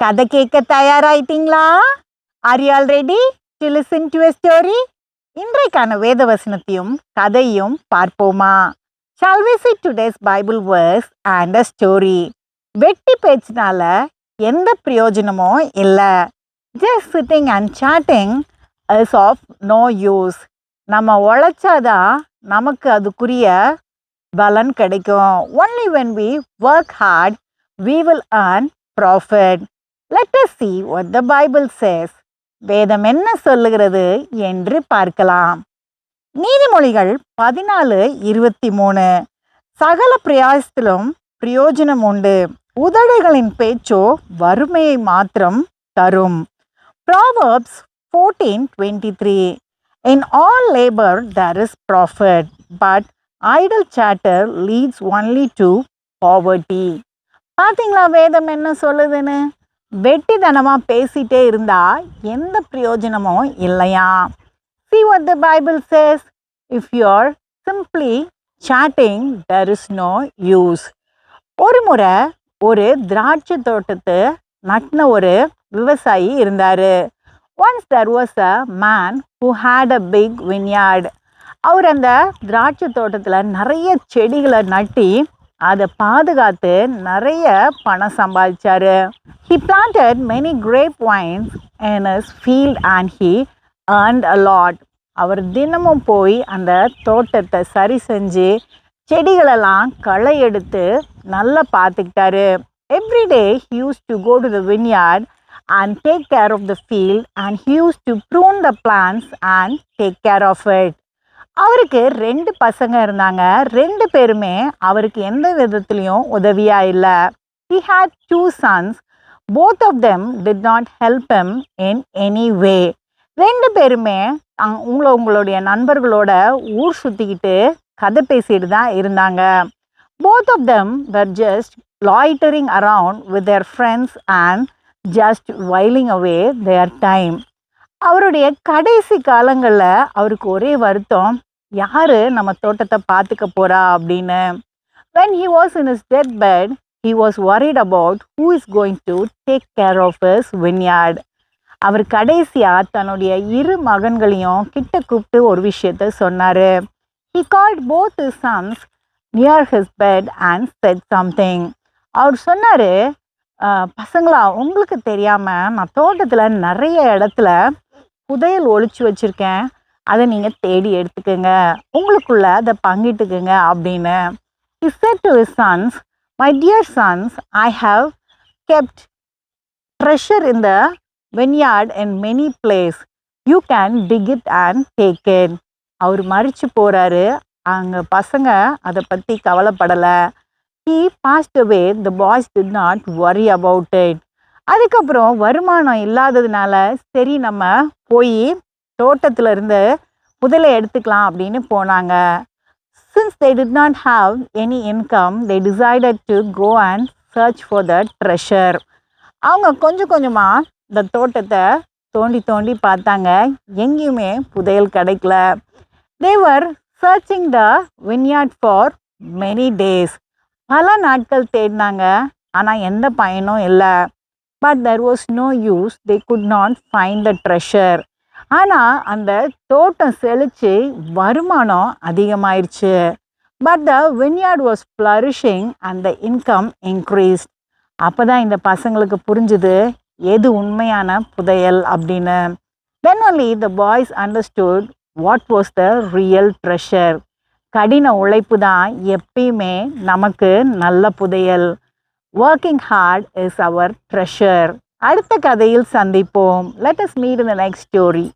கதை கேட்க தயாராயிட்டீங்களா? Are you all ready to listen to a story இன்றைக்கான வேத வசனத்தையும் கதையும் பார்ப்போமா? Shall we see today's Bible verse and a story வெட்டி பேச்சினால எந்த பிரயோஜனமும் இல்லை. Just sitting and chatting is of no use நம்ம உழைச்சாதான் நமக்கு அதுக்குரிய பலன் கிடைக்கும். Only when we work hard we will earn profit Let us see what the Bible வேதம் என்ன சொல்லுகிறது என்று பார்க்கலாம். நீதிமொழிகள் பதினாலு இருபத்தி மூணு சகல பிரயாசத்திலும் பிரயோஜனம் உண்டு. உதடுகளின் பேச்சோ வறுமையை மாத்திரம் தரும். Proverbs fourteen twenty three in all labour there is profit but idle chatter leads only to poverty பார்த்தீங்களா வேதம் என்ன சொல்லுதுன்னு? வெட்டித்தனமாக பேசிட்டே இருந்தா எந்த பிரயோஜனமும் இல்லையா? See what the Bible says if you're simply chatting there is no use ஒரு முறை ஒரு திராட்சை தோட்டத்து நட்டின ஒரு விவசாயி இருந்தார். Once there was a man who had a big vineyard அவர் அந்த திராட்சை தோட்டத்தில் நிறைய செடிகளை நட்டி அதை பாதுகாத்து நிறைய பணம் சம்பாதிச்சார். He planted many grape vines in his field and he and a lot அவர் தினமும் போய் அந்த தோட்டத்தை சரி செஞ்சு செடிகளெல்லாம் களை எடுத்து நல்லா பார்த்துக்கிட்டாரு. Every day go to the vineyard and take care of the field and used to prune the plants and take care of it அவருக்கு ரெண்டு பசங்க இருந்தாங்க. ரெண்டு பேருமே அவருக்கு எந்த விதத்துலேயும் உதவியா இல்லை. He had two sons both of them did not help him in any way ரெண்டு பேருமே அங் உங்களை உங்களுடைய நண்பர்களோட ஊர் சுற்றிக்கிட்டு கதை பேசிட்டு தான் இருந்தாங்க. Both of them were just loitering around with their friends and just whiling away their time அவருடைய கடைசி காலங்களில் அவருக்கு ஒரே வருத்தம். யார் நம்ம தோட்டத்தை பார்த்துக்க போகிறா அப்படின்னு? When he was in his death deathbed he was worried about who is going to take care of his vineyard. அவர் கடைசியாக தன்னுடைய இரு மகன்களையும் கிட்ட கூப்பிட்டு ஒரு விஷயத்த சொன்னார். He called both his sons near his bed and said something அவர் சொன்னார் பசங்களா உங்களுக்கு தெரியாமல் நான் தோட்டத்தில் நிறைய இடத்துல புதையல் ஒழிச்சு வச்சுருக்கேன். அதை நீங்கள் தேடி எடுத்துக்கோங்க உங்களுக்குள்ள அதை பங்கிட்டுக்குங்க அப்படின்னு said to sons my dear sons I have kept treasure in the vineyard and many places you can dig it and take it அவர் மறித்து போகிறாரு அங்கே பசங்க அதை பற்றி கவலைப்படலை he passed away the boys did not worry about it அதுக்கப்புறம் வருமானம் இல்லாததுனால சரி நம்ம போய் தோட்டத்தில் இருந்து புதலை எடுத்துக்கலாம் அப்படின்னு போனாங்க. Since they did not have any income they decided to go and search for the treasure அவங்க கொஞ்சம் கொஞ்சமாக இந்த தோட்டத்தை தோண்டி தோண்டி பார்த்தாங்க. எங்கேயுமே புதையல் கிடைக்கல. They were searching the vineyard for many days பல நாட்கள் தேடினாங்க. ஆனால் எந்த பயனும் இல்லை. But there was no use they could not find the treasure ஆனால் அந்த தோட்டம் செழித்து வருமானம் அதிகமாயிருச்சு. But the vineyard was flourishing and the income increase அப்போ தான் இந்த பசங்களுக்கு புரிஞ்சுது எது உண்மையான புதையல் அப்படின்னு. Then only the boys understood what was the real treasure கடின உழைப்பு தான் எப்பயுமே நமக்கு நல்ல புதையல். Working hard is our treasure அடுத்த கதையில் சந்திப்போம். Let us meet in the next story